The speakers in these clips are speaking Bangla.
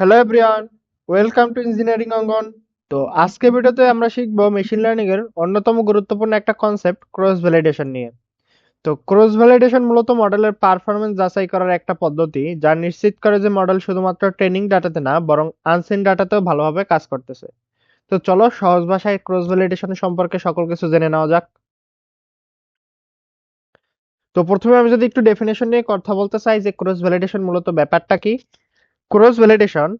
Hello everyone welcome to engineering Angan তো আজকে ভিডিওতে আমরা শিখব মেশিন লার্নিং এর অন্যতম গুরুত্বপূর্ণ একটা কনসেপ্ট ক্রস ভ্যালিডেশন নিয়ে। তো ক্রস ভ্যালিডেশন মূলত মডেলের পারফরমেন্স যাচাই করার একটা পদ্ধতি, যা নিশ্চিত করে যে মডেল শুধুমাত্র ট্রেনিং ডাটাতে না, বরং আনসিন ডাটাতেও ভালোভাবে কাজ করতেছে। তো চলো সহজ ভাষায় ক্রস ভ্যালিডেশন সম্পর্কে সকল কিছু জেনে নেওয়া যাক। তো প্রথমে আমি যদি একটু ডেফিনেশন নিয়ে কথা বলতে চাই যে ক্রস ভ্যালিডেশন মূলত ব্যাপারটা কি Cross validation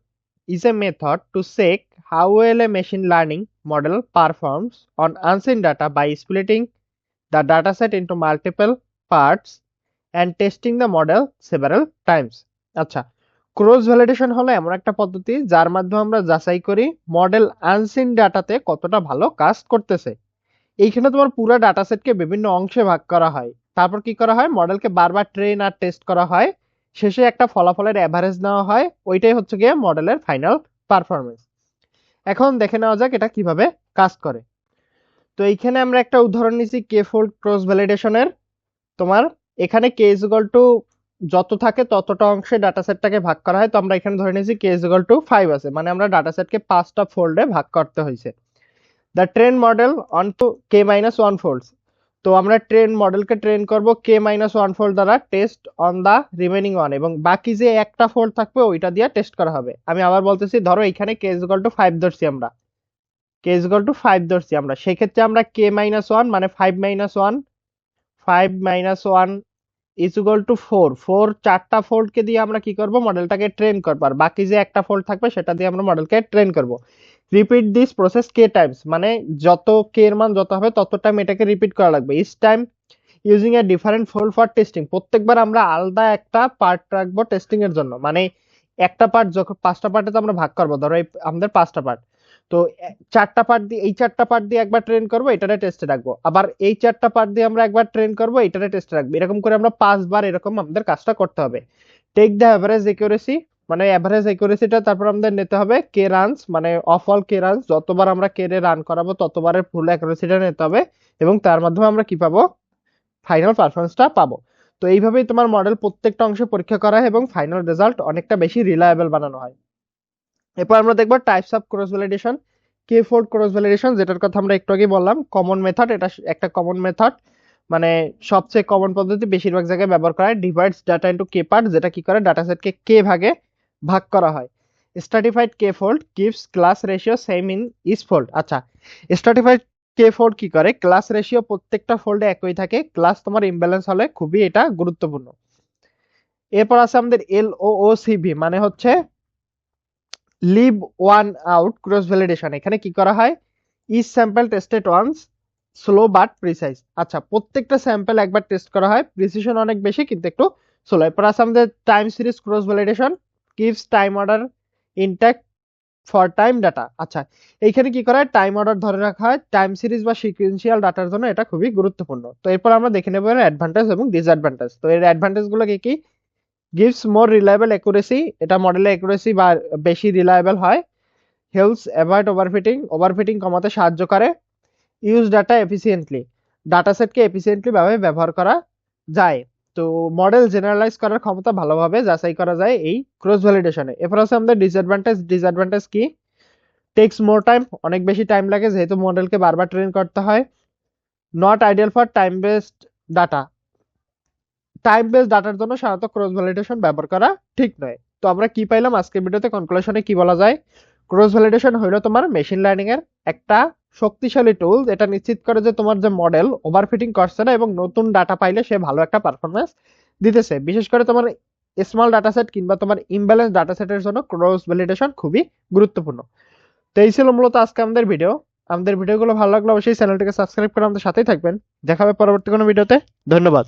is a method to check how well a machine learning model performs on unseen data by splitting the dataset into multiple parts and testing the model several times. আচ্ছা ক্রস ভ্যালিডেশন হলো এমন একটা পদ্ধতি যার মাধ্যমে আমরা যাচাই করি মডেল আনসিন ডাটাতে কতটা ভালো কাজ করতেছে এইখানে তোমার পুরো ডাটাসেটকে বিভিন্ন অংশে ভাগ করা হয় তারপর কি করা হয় মডেলকে বারবার ট্রেন আর টেস্ট করা হয় শেষে একটা ফলাফলের অ্যাভারেজ নেওয়া হয়, ওইটাই হচ্ছে গিয়ে মডেলের ফাইনাল পারফরমেন্স এখন দেখে নেওয়া যাক এটা কীভাবে কাজ করে। তো এইখানে আমরা একটা উদাহরণ নিচ্ছি কে ফোল্ড ক্রস ভ্যালিডেশনের তোমার এখানে কে ইজুগাল টু যত থাকে ততটা অংশে ডাটা সেটটাকে ভাগ করা হয়। তো আমরা এখানে ধরে নিয়েছি কে ইজুগাল টু ফাইভ আছে মানে আমরা ডাটা সেটকে পাঁচটা ফোল্ডে ভাগ করতে হয়েছে the train model on to K minus one folds তো আমরা ট্রেন মডেলকে ট্রেন করব কে মাইনাস ওয়ান ফোল্ড দ্বারা test on the remaining one এবং বাকি যে একটা ফোল্ড থাকবে ওইটা দিয়ে টেস্ট করা হবে। আমি আবার বলতেছি, ধরো এখানে কে ইজুগাল টু ফাইভ ধরছি আমরা। কে ইজুগাল টু ফাইভ ধরছি আমরা। সেক্ষেত্রে আমরা কে মাইনাস ওয়ান মানে five minus one five minus one equal to four four চারটা ফোল্ডকে দিয়ে আমরা কি করব? মডেলটাকে ট্রেন করব। আর বাকি যে একটা ফোল্ড থাকবে, সেটা দিয়ে আমরা মডেলকে ট্রেন করব। Repeat this process K times মানে যত কে এর মান যত হবে তত টাইম এটাকে রিপিট করা লাগবে। Each time using a different fold for testing প্রত্যেকবার আমরা আলাদা একটা পার্ট রাখব টেস্টিং এর জন্য। মানে একটা পার্ট যখন, পাঁচটা পার্টে তো আমরা ভাগ করব, ধরো এই আমাদের পাঁচটা পার্ট তো চারটা পার্ট দিয়ে, এই চারটা পার্ট দিয়ে একবার ট্রেন করব, এটারে টেস্টে রাখব। আবার এই চারটা পার্ট দিয়ে আমরা একবার ট্রেন করব, এটারে টেস্টে রাখব। এরকম করে আমরা পাঁচবার এরকম আমাদের কাজটা করতে হবে। টেক দ্য অ্যাভারেজ একিউরেসি মানে অ্যাভারেজ একিউরেসিটা তারপর আমাদের নিতে হবে কে রানস মানে অফ অল কে রানস যতবার আমরা কে রে রান করাবো, ততবারের ফুল অ্যাকুরেসিটা নিতে হবে এবং তার মাধ্যমে আমরা কি পাবো? ফাইনাল পারফরমেন্সটা পাবো। তো এইভাবেই তোমার মডেল প্রত্যেকটা অংশে পরীক্ষা করা হয় এবং ফাইনাল রেজাল্ট অনেকটা বেশি রিলায়েবল বানানো হয়। এরপর আমরা দেখব types of cross validation K fold cross validation যেটার কথা আমরা একটু আগে বললাম কমন মেথড এটা একটা কমন মেথড মানে সবচেয়ে কমন পদ্ধতি বেশিরভাগ জায়গায় ব্যবহার করা হয় divides data into K part যেটা কি করে? ডাটা সেটকে কে ভাগে ভাগ করা হয়। Stratified K fold gives class ratio same in each fold আচ্ছা স্ট্রাটিফাইড কে ফোল্ড কি করে? ক্লাস রেশিও প্রত্যেকটা ফোল্ডে একই থাকে। ক্লাস তোমার ইমব্যালেন্স হলে খুবই এটা গুরুত্বপূর্ণ। এরপর আছে আমাদের এল ও ও সিভি মানে হচ্ছে leave one out cross validation এখানে কি করা হয়? Each sample tested once slow but precise আচ্ছা প্রত্যেকটা স্যাম্পল একবার টেস্ট করা হয়। প্রিসিশন অনেক বেশি, কিন্তু একটু স্লো এরপর আছে আমাদের time series cross validation gives time order intact for time data আচ্ছা এইখানে কি করা হয়? টাইম অর্ডার ধরে রাখা হয়। টাইম সিরিজ বা সিকুয়েন্সিয়াল ডাটার জন্য এটা খুবই গুরুত্বপূর্ণ। তো এরপর আমরা দেখে নেব এর অ্যাডভান্টেজ এবং ডিসঅ্যাডভান্টেজ তো এর অ্যাডভান্টেজগুলো কি কি? গিভস মোর রিলায়েবল অ্যাকুরেসি এটা মডেলে অ্যাকুরেসি বা বেশি রিলায়েবল হয়। হেল্পস অ্যাভয়েড ওভারফিটিং ওভারফিটিং কমাতে সাহায্য করে। ইউজ ডাটা এফিসিয়েন্টলি ডাটা সেটকে এফিসিয়েন্টলি ভাবে ব্যবহার করা যায়। তো মডেল জেনারেলাইজ করার ক্ষমতা ভালোভাবে যাচাই করা যায় এই ক্রস ভ্যালিডেশনে এরপর আছে আমাদের ডিসঅ্যাডভান্টেজ ডিসঅ্যাডভান্টেজ কি? টেক্স মোর টাইম অনেক বেশি টাইম লাগে যেহেতু মডেলকে বারবার ট্রেন করতে হয়। Not ideal for time based data time based ডাটার জন্য সাধারণত ক্রস ভ্যালিডেশন ব্যবহার করা ঠিক নয়। তো আমরা কি পাইলাম? আজকের ভিডিওতে কনক্লুশনে কি বলা যায়? ক্রস ভ্যালিডেশন হইল তোমার মেশিন লার্নিং এর একটা শক্তিশালী টুল এটা নিশ্চিত করে যে তোমার যে মডেল ওভারফিটিং করছে না এবং নতুন ডাটা পাইলে সে ভালো একটা পারফরমেন্স দিতেছে। বিশেষ করে তোমার স্মল ডাটা সেট কিংবা তোমার ইমব্যালেন্স ডাটা সেটের জন্য ক্রস ভ্যালিডেশন খুবই গুরুত্বপূর্ণ। তো এই ছিল মূলত আজকে আমাদের ভিডিও আমাদের ভিডিওগুলো ভালো লাগলে অবশ্যই চ্যানেলটিকে সাবস্ক্রাইব করে আমাদের সাথেই থাকবেন। দেখা হবে পরবর্তী কোনো ভিডিওতে ধন্যবাদ।